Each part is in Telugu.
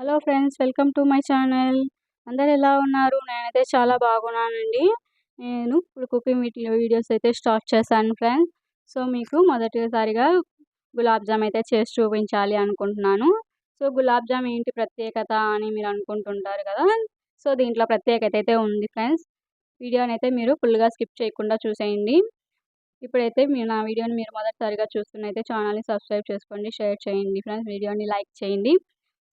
Hello friends welcome to my channel. అందరు ఎలా ఉన్నారు? నేనైతే చాలా బాగున్నానండి. నేను ఇప్పుడు కుకింగ్ వీడియోస్ అయితే స్టార్ట్ చేశాను ఫ్రెండ్స్. సో మీకు మొదటిసారిగా గులాబ్ జామ్ అయితే చేసి చూపించాలి అనుకుంటున్నాను. సో గులాబ్ జామ్ ఏంటి ప్రత్యేకత అని మీరు అనుకుంటుంటారు కదా? సో దీంట్లో ప్రత్యేకత అయితే ఉంది ఫ్రెండ్స్. వీడియోని అయితే మీరు ఫుల్గా స్కిప్ చేయకుండా చూసేయండి. ఇప్పుడైతే మీరు నా వీడియోని మీరు మొదటిసారిగా చూస్తున్నైతే ఛానల్ని సబ్స్క్రైబ్ చేసుకోండి షేర్ చేయండి ఫ్రెండ్స్. వీడియోని లైక్ చేయండి.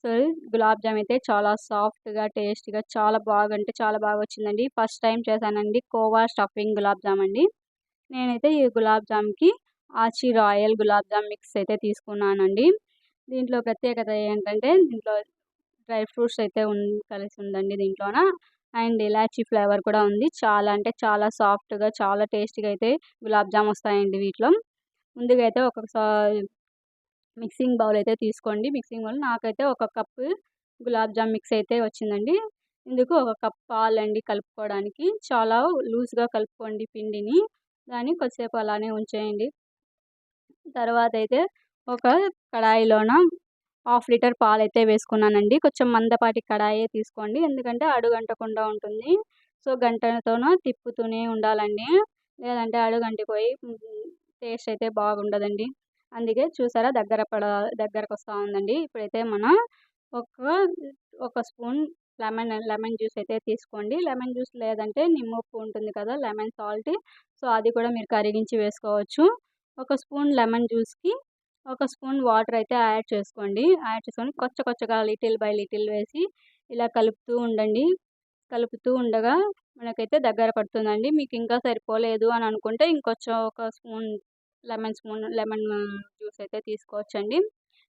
సో గులాబ్ జామ్ అయితే చాలా సాఫ్ట్గా టేస్ట్గా చాలా బాగా అంటే చాలా బాగా వచ్చిందండి. ఫస్ట్ టైం చేశానండి కోవా స్టఫింగ్ గులాబ్ జామ్ అండి. నేనైతే ఈ గులాబ్ జామ్కి ఆచి రాయల్ గులాబ్ జామ్ మిక్స్ అయితే తీసుకున్నానండి. దీంట్లో ప్రత్యేకత ఏంటంటే దీంట్లో డ్రై ఫ్రూట్స్ అయితే కలిసి ఉందండి దీంట్లోన. అండ్ ఇలాచీ ఫ్లేవర్ కూడా ఉంది. చాలా అంటే చాలా సాఫ్ట్గా చాలా టేస్టీగా అయితే గులాబ్ జామ్ వస్తాయండి వీటిలో. ముందుగా అయితే ఒక మిక్సింగ్ బౌల్ అయితే తీసుకోండి. మిక్సింగ్ బౌల్ నాకైతే ఒక కప్పు గులాబ్ జామ్ మిక్స్ అయితే వచ్చిందండి. ఇందుకు ఒక కప్ పాలండి కలుపుకోవడానికి. చాలా లూజ్గా కలుపుకోండి పిండిని. దాన్ని కొద్దిసేపు అలానే ఉంచేయండి. తర్వాత అయితే ఒక కడాయిలోన హాఫ్ లీటర్ పాలు అయితే వేసుకున్నానండి. కొంచెం మందపాటి కడాయి తీసుకోండి. ఎందుకంటే అడుగంటకుండా ఉంటుంది. సో గంటతోనూ తిప్పుతూనే ఉండాలండి. లేదంటే అడుగంటిపోయి టేస్ట్ అయితే బాగుండదండి. అందుకే చూసారా దగ్గర పడ దగ్గరకు వస్తూ ఉందండి. ఇప్పుడైతే మనం ఒక ఒక స్పూన్ లెమన్ లెమన్ జ్యూస్ అయితే తీసుకోండి. లెమన్ జ్యూస్ లేదంటే నిమ్మప్పు ఉంటుంది కదా లెమన్ సాల్ట్. సో అది కూడా మీరు కరిగించి వేసుకోవచ్చు. ఒక స్పూన్ లెమన్ జ్యూస్కి ఒక స్పూన్ వాటర్ అయితే యాడ్ చేసుకోండి. యాడ్ చేసుకొని కొచ్చ కొచ్చగా లిటిల్ బై లిటిల్ వేసి ఇలా కలుపుతూ ఉండండి. కలుపుతూ ఉండగా మనకైతే దగ్గర పడుతుందండి. మీకు ఇంకా సరిపోలేదు అని అనుకుంటే ఇంకొంచెం ఒక spoon lemon spoon lemon juice అయితే తీసుకోవచ్చండి.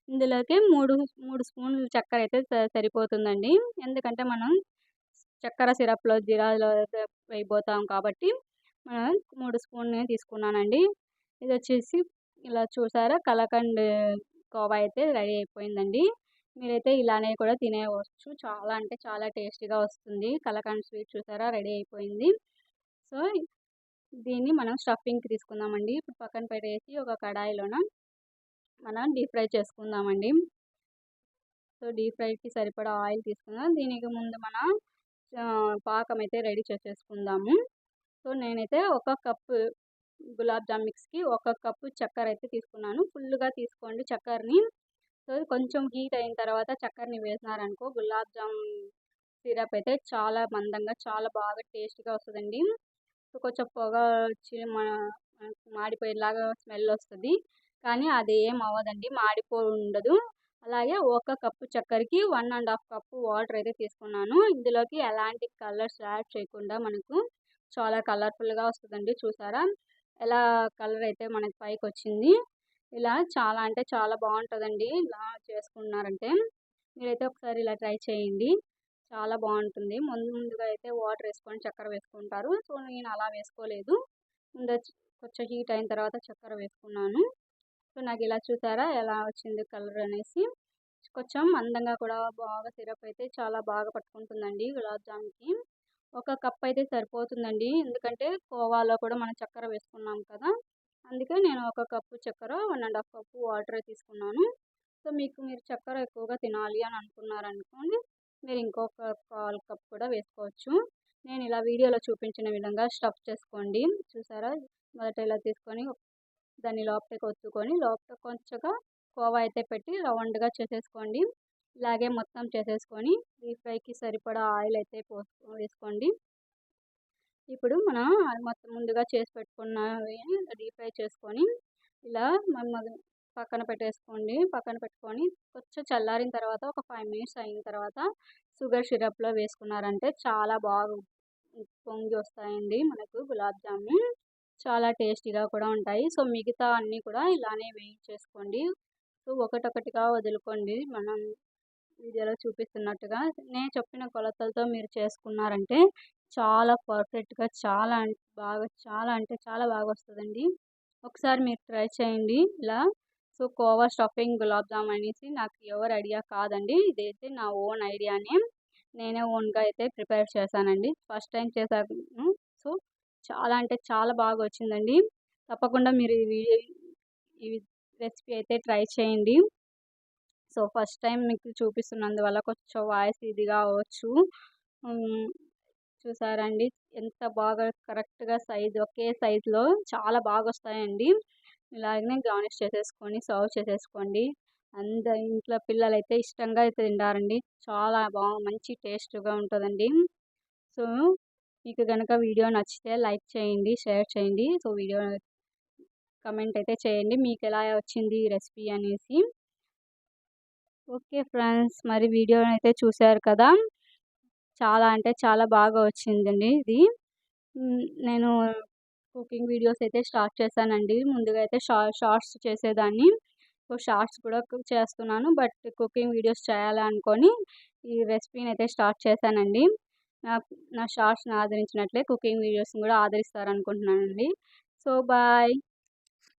ఇందులోకి మూడు మూడు స్పూన్లు చక్కెర అయితే సరిపోతుందండి. ఎందుకంటే మనం చక్కెర సిరప్లో జీరాలో వేయబోతాం కాబట్టి మనం మూడు స్పూన్ తీసుకున్నానండి. ఇది వచ్చేసి ఇలా చూసారా? కలకండ్ కోవా అయితే రెడీ అయిపోయిందండి. మీరైతే ఇలానే కూడా తినేవచ్చు. చాలా అంటే చాలా టేస్టీగా వస్తుంది. కలకండ్ స్వీట్ చూసారా? రెడీ అయిపోయింది. సో దీన్ని మనం స్టఫింగ్కి తీసుకుందామండి. ఇప్పుడు పక్కన పెట్టేసి ఒక కడాయిలోన మనం డీప్ ఫ్రై చేసుకుందామండి. సో డీప్ ఫ్రైకి సరిపడా ఆయిల్ తీసుకుందాం. దీనికి ముందు మనం పాకం అయితే రెడీ చేసేసుకుందాము. సో నేనైతే ఒక కప్పు గులాబ్ జామ్ మిక్స్కి ఒక కప్పు చక్కెర అయితే తీసుకున్నాను. ఫుల్గా తీసుకోండి చక్కెరని. సో కొంచెం హీట్ అయిన తర్వాత చక్కెరని వేసినారనుకో గులాబ్ జామ్ సిరప్ అయితే చాలా మందంగా చాలా బాగా టేస్ట్గా వస్తుందండి. సో కొంచెం పొగ వచ్చి మన మాడిపోయేలాగా స్మెల్ వస్తుంది. కానీ అది ఏం అవ్వదండి మాడిపో ఉండదు. అలాగే ఒక cup చక్కెరకి one and half cup water అయితే తీసుకున్నాను. ఇందులోకి ఎలాంటి కలర్స్ యాడ్ చేయకుండా మనకు చాలా కలర్ఫుల్గా వస్తుందండి చూసారా? ఎలా కలర్ అయితే మనకి పైకి వచ్చింది. ఇలా చాలా అంటే చాలా బాగుంటుందండి ఇలా చేసుకున్నారంటే. మీరైతే ఒకసారి ఇలా ట్రై చేయండి. చాలా బాగుంటుంది. ముందు ముందుగా అయితే వాటర్ వేసుకొని చక్కెర వేసుకుంటారు. సో నేను అలా వేసుకోలేదు. ముందు కొంచెం హీట్ అయిన తర్వాత చక్కెర వేసుకున్నాను. సో నాకు ఇలా చూసారా? ఎలా వచ్చింది కలర్ అనేసి. కొంచెం అందంగా కూడా బాగా సిరప్ అయితే చాలా బాగా పట్టుకుంటుందండి గులాబ్ జామ్కి. ఒక కప్ అయితే సరిపోతుందండి. ఎందుకంటే కోవాలో కూడా మనం చక్కెర వేసుకున్నాం కదా. అందుకే నేను ఒక కప్పు చక్కెర one and half cup water తీసుకున్నాను. సో మీకు మీరు చక్కెర ఎక్కువగా తినాలి అని అనుకున్నారనుకోండి మీరు ఇంకొక కాల్ కప్ కూడా వేసుకోవచ్చు. నేను ఇలా వీడియోలో చూపించిన విధంగా స్టఫ్ చేసుకోండి. చూసారా? మొదట ఇలా తీసుకొని దాన్ని లోపలికి ఒత్తుకొని లోపల కొంచెంగా కోవా అయితే పెట్టి రౌండ్గా చేసేసుకోండి. ఇలాగే మొత్తం చేసేసుకొని డీప్ ఫ్రైకి సరిపడా ఆయిల్ అయితే పోసు వేసుకోండి. ఇప్పుడు మనం మొత్తం ముందుగా చేసి పెట్టుకున్నవి డీప్ ఫ్రై చేసుకొని ఇలా పక్కన పెట్టేసుకోండి. పక్కన పెట్టుకొని కొంచెం చల్లారిన తర్వాత ఒక ఫైవ్ మినిట్స్ అయిన తర్వాత షుగర్ సిరప్లో వేసుకున్నారంటే చాలా బాగా పొంగి వస్తాయండి మనకు గులాబ్ జామున్. చాలా టేస్టీగా కూడా ఉంటాయి. సో మిగతా అన్నీ కూడా ఇలానే వేయించేసుకోండి. సో ఒకటొకటిగా వదులుకోండి. మనం వీడియోలో చూపిస్తున్నట్టుగా నేను చెప్పిన కొలతలతో మీరు చేసుకున్నారంటే చాలా పర్ఫెక్ట్గా చాలా బాగా చాలా అంటే చాలా బాగా వస్తుందండి. ఒకసారి మీరు ట్రై చేయండి. ఇలా so khoa stuffing gulab jam అనేసి నాకు ఎవరు ఐడియా కాదండి. ఇదైతే నా ఓన్ ఐడియానే. నేనే ఓన్గా అయితే ప్రిపేర్ చేశానండి. ఫస్ట్ టైం చేశాను. సో చాలా అంటే చాలా బాగా వచ్చిందండి. తప్పకుండా మీరు ఈ ఈ రెసిపీ అయితే ట్రై చేయండి. సో ఫస్ట్ టైం మీకు చూపిస్తున్నందువల్ల కొంచెం వాయిస్ ఇదిగా అవ్వచ్చు. చూసారండి ఎంత బాగా కరెక్ట్గా సైజు ఒకే సైజులో చాలా బాగా వస్తాయండి. ఇలాగనే గార్నిష్ చేసేసుకొని సర్వ్ చేసేసుకోండి. అందరు ఇంట్లో పిల్లలు అయితే ఇష్టంగా అయితే తింటారండి. చాలా బాగా మంచి టేస్ట్గా ఉంటుందండి. సో మీకు కనుక వీడియో నచ్చితే లైక్ చేయండి షేర్ చేయండి. సో వీడియో కమెంట్ అయితే చేయండి. మీకు ఎలా వచ్చింది ఈ రెసిపీ అనేసి. ఓకే ఫ్రెండ్స్ మరి వీడియోని అయితే చూశారు కదా. చాలా అంటే చాలా బాగా వచ్చిందండి ఇది. నేను కుకింగ్ వీడియోస్ అయితే స్టార్ట్ చేశానండి. ముందుగా అయితే షార్ట్స్ చేసేదాన్ని. సో షార్ట్స్ కూడా చేస్తున్నాను. బట్ కుకింగ్ వీడియోస్ చేయాలనుకొని ఈ రెసిపీని అయితే స్టార్ట్ చేశానండి. నా నా షార్ట్స్ని ఆదరించినట్లే కుకింగ్ వీడియోస్ని కూడా ఆదరిస్తారనుకుంటున్నానండి. So bye.